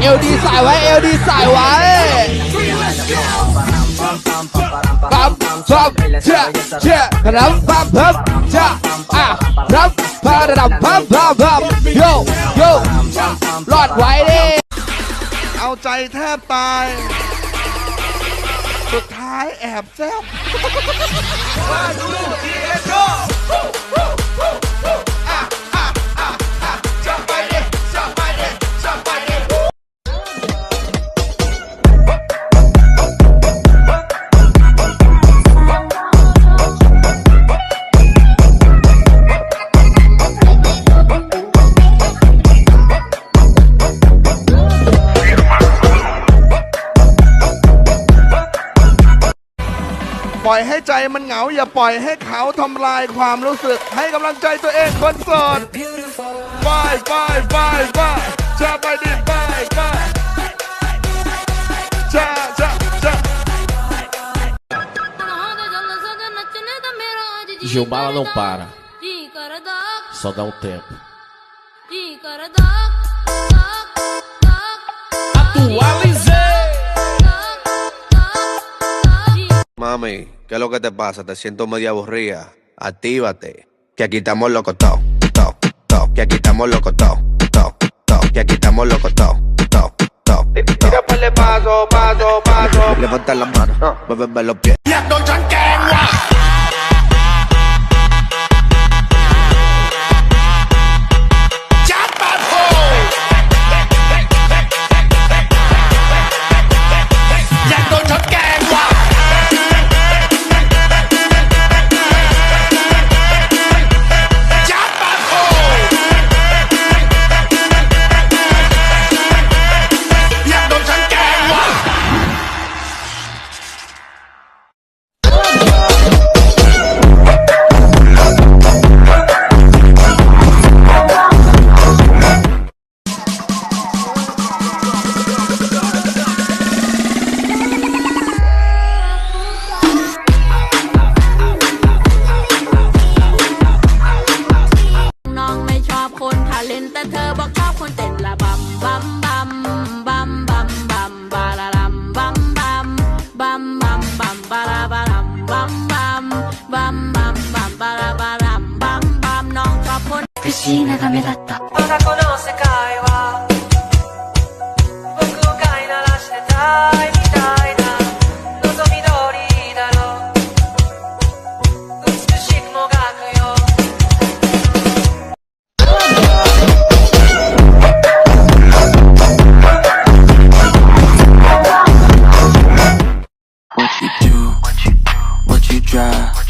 เอลดีสายไว้ เอลดีสายไว้ปั๊มปั๊มเชื่อเชื่อครับปั๊มปั๊มเชื่ออะปั๊มปั๊มปั๊มปั๊มปั๊มปั๊มโยโยรอดไว้ดิเอาใจแทบตาย สุดท้ายแอบแซบปล่อ ยให้ใจมันเหงา อย่าปล่อยให้เขาทำลายความรู้สึก ให้กำลังใจตัวเองคนโสดบายบายบายบายจะไปดิบายบายจะจะจะ Gilmar não para, só dá um tempo. Mami, ¿qué es lo que te pasa? Te siento media aburrida. Actívate. Que aquí estamos locos todos, todos, todos. Que aquí estamos locos todos, todos, todos. Que aquí estamos locos todos, todos, todos. Tira para paso, paso, paso. Levanta las manos, muéveme los pies. น้ คน不思議なためだった。まだこの世界は僕を飼いならしてたいみたいな望み通りだろう。美しくもがくよ。What you do, what you drive,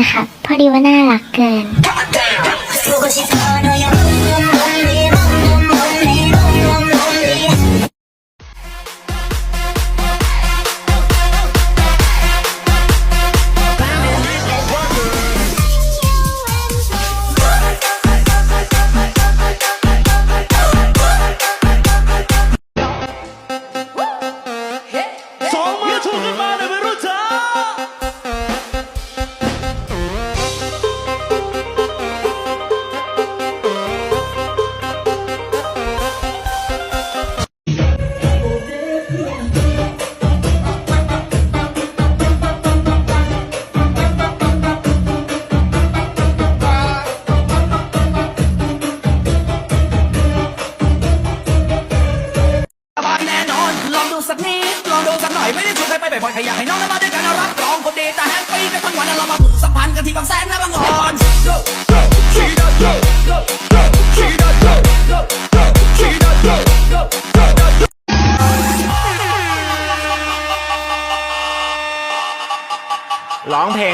ไม่มีแฟนค่ะพอดีว่าน่ารักเกิน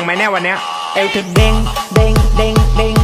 ไหมเนี่ยวันเนี้ย เอวเธอเด้งเด้งเด้งเด้ง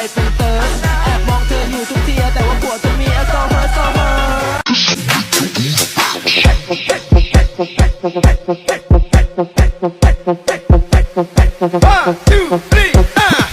เปเติร์ดแอบมองเธออยู่ทุกทีแต่ว่าปวดจะมีแอลกอฮอล์ซอเฮอร์ One, two, three, ah!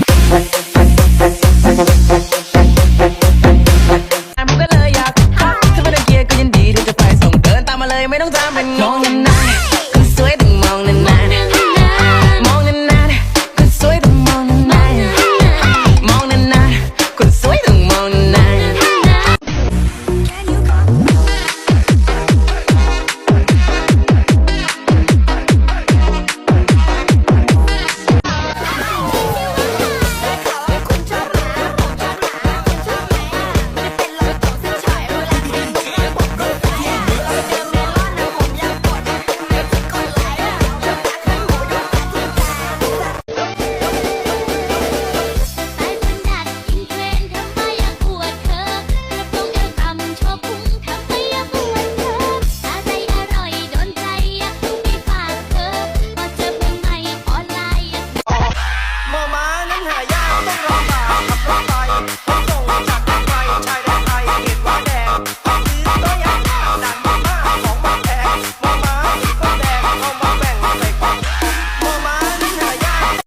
Come on.